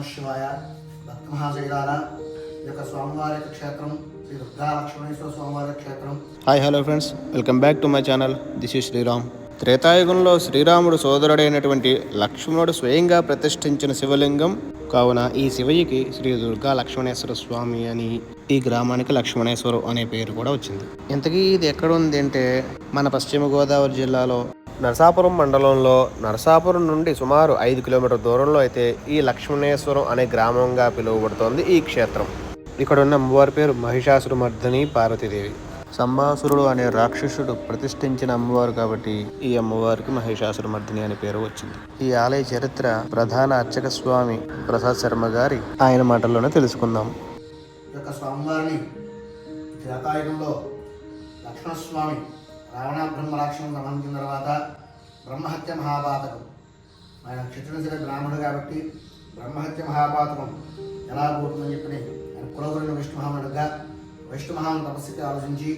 నమ శివాయ భక్త ఈ యొక్క స్వామివారి యొక్క క్షేత్రం శ్రీ దుర్గా లక్ష్మణేశ్వర స్వామివారి క్షేత్రం. Hi hello friends welcome back to my channel this is Sriram త్రేతాయుగంలో శ్రీరాముడు సోదరుడైనటువంటి లక్ష్మణుడు స్వయంగా ప్రతిష్ఠించిన శివలింగం కావున ఈ శివయ్యకి శ్రీ దుర్గా లక్ష్మణేశ్వర స్వామి అని ఈ గ్రామానికి లక్ష్మణేశ్వరం అనే పేరు కూడా వచ్చింది. ఇంతకీ ఇది ఎక్కడ ఉంది అంటే మన పశ్చిమ గోదావరి జిల్లాలో నరసాపురం మండలంలో నరసాపురం నుండి సుమారు ఐదు కిలోమీటర్ దూరంలో అయితే ఈ లక్ష్మణేశ్వరం అనే గ్రామంగా పిలువబడుతోంది ఈ క్షేత్రం. ఇక్కడ ఉన్న అమ్మవారి పేరు మహిషాసురమర్దని పార్వతీదేవి. సంభాసురుడు అనే రాక్షసుడు ప్రతిష్ఠించిన అమ్మవారు కాబట్టి ఈ అమ్మవారికి మహిషాసురమర్దిని అనే పేరు వచ్చింది. ఈ ఆలయ చరిత్ర ప్రధాన అర్చక స్వామి ప్రసాద్ శర్మ గారి ఆయన మాటల్లోనే తెలుసుకుందాం. యొక్క స్వామివారిని త్రేతాయుగంలో లక్ష్మణస్వామి రావణ బ్రహ్మ రాక్షసుని గమనించిన తర్వాత బ్రహ్మహత్య మహాపాతకం ఆయన క్షత్రునిసిన బ్రాహ్మణుడు కాబట్టి బ్రహ్మహత్య మహాపాతకం ఎలా పోతుందని చెప్పి ఆయన కులగురుని విష్ణు మహామనుడుగా విష్ణు మహాను తపస్సుకి ఆలోచించి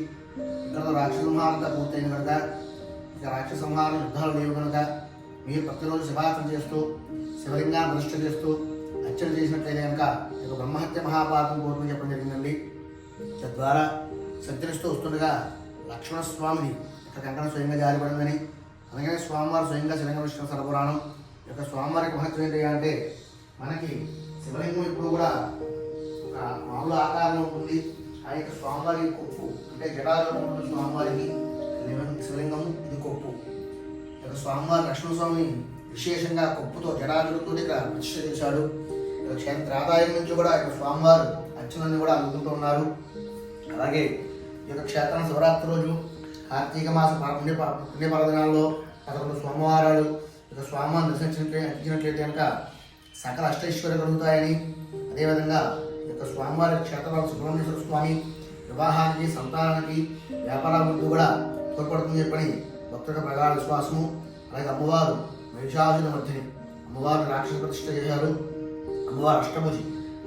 ఇక్కడ రాక్షస పూర్తయిన కనుక ఇక రాక్షస యుద్ధాలు లేవు కనుక మీరు ప్రతిరోజు శివాసన చేస్తూ శివలింగాన్ని ప్రతిష్ఠ చేస్తూ అర్చన చేసినట్లయితే కనుక ఇక బ్రహ్మహత్య మహాపాతం పోతుందని చెప్పడం జరిగిందండి. తద్వారా సంచరిస్తూ వస్తుండగా లక్ష్మణస్వామిని ఇక్కడ కంకణ స్వయంగా జారిపడిందని అలాగే స్వామివారు స్వయంగా శిలంగ విష్ణు సరపురాణం యొక్క స్వామివారికి మహత్వం ఏంటి అంటే మనకి శివలింగం ఇప్పుడు కూడా ఒక మామూలు ఆకారంలో ఉంటుంది. ఆ యొక్క స్వామివారి కొప్పు అంటే జటాజటం ఉన్న స్వామివారికి శివలింగము శివలింగం ఇది కొప్పు. ఇక యొక్క స్వామివారి లక్ష్మణస్వామి విశేషంగా కొప్పుతో జటాజులతో ఇక్కడ ప్రతిష్ఠ చేశాడు ఈ యొక్క క్షేత్ర ఆదాయం నుంచి కూడా ఇక యొక్క స్వామివారు అర్చనని కూడా అందుకుంటూ ఉన్నారు. అలాగే ఈ యొక్క క్షేత్రం శివరాత్రి రోజు కార్తీక మాస పుణ్య పుణ్యపర్వదినాల్లో పదకొండు సోమవారాలు ఇక స్వామిని దర్శించినట్లే అర్చించినట్లయితే కనుక సకల అష్టైశ్వర్య కలుగుతాయని అదేవిధంగా ఈ యొక్క స్వామివారి క్షేత్రాలు సుబ్రహ్మణ్యేశ్వర స్వామి వివాహానికి సంతానానికి వ్యాపారాలకు కూడా తోడ్పడుతుంది చెప్పని భక్తుల ప్రగాఢ విశ్వాసము. అలాగే అమ్మవారు మహిషాసుల మధ్యని అమ్మవారిని రాక్షస ప్రతిష్ఠ చేశారు. అమ్మవారు అష్టభుజి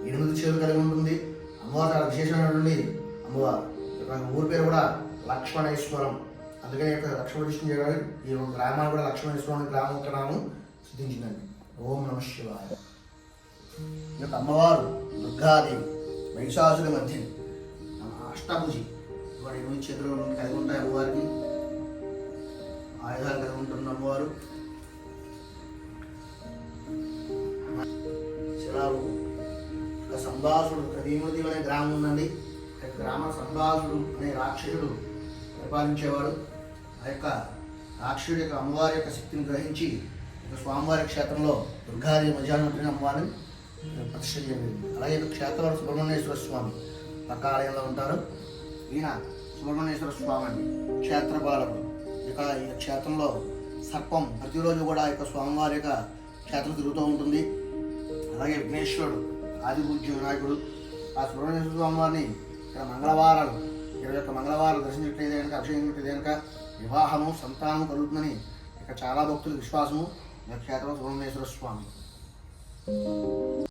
ఎనిమిది చేతులు కలిగి ఉంటుంది. అమ్మవారు చాలా విశేషమైనటువంటి అమ్మవారు. ఇక్కడ ఊరి పేరు కూడా లక్ష్మణేశ్వరం. అందుకని యొక్క లక్ష్మణేశ్వరం గారు ఈ యొక్క గ్రామాన్ని కూడా లక్ష్మణేశ్వరం గ్రామం ఇక్కడ నామం సిద్ధించిందండి. ఓం నమ శివాయ. ఈ యొక్క అమ్మవారు దుర్గాదేవి మహిషాసుల మధ్య అష్టభుజి. వాడు ఎనిమిది చేతులు కలిగి ఉంటాయి అమ్మవారికి. ఆయుధాలు కలిగి ఉంటుంది అమ్మవారు. శిలాలు. సంభాసుడు కదీముది అనే గ్రామం ఉందండి. గ్రామ సంభాసుడు అనే రాక్షసుడు ప్రతిపాదించేవాడు. ఆ యొక్క రాక్షసుడి యొక్క అమ్మవారి యొక్క శక్తిని గ్రహించి ఈ స్వామివారి క్షేత్రంలో దుర్గాదేవి మధ్యాహ్నం అమ్మవారిని ప్రతిష్ఠ అలాగే ఈ క్షేత్రంలో సుబ్రహ్మణ్యేశ్వర స్వామి పక్క ఆలయంలో ఉంటారు. ఈయన సుబ్రహ్మణ్యేశ్వర స్వామి అండి. క్షేత్రపాలకుడు ఇక ఈ క్షేత్రంలో సర్పం ప్రతిరోజు కూడా యొక్క స్వామివారి యొక్క క్షేత్రం తిరుగుతూ ఉంటుంది. అలాగే విఘ్నేశ్వరుడు ఆదిపూజ్య వినాయకుడు. ఆ సుబ్రహ్మణ్యేశ్వర స్వామివారిని ఇక్కడ మంగళవారాలు ఇరవై యొక్క మంగళవారం దర్శించినట్లయితే కనుక అభిషేకించినట్లయితే కనుక వివాహము సంతానము కలుగుతుందని ఇక చాలా భక్తుల విశ్వాసము. ఈ యొక్క సుబ్రహ్మణ్యేశ్వర స్వామి.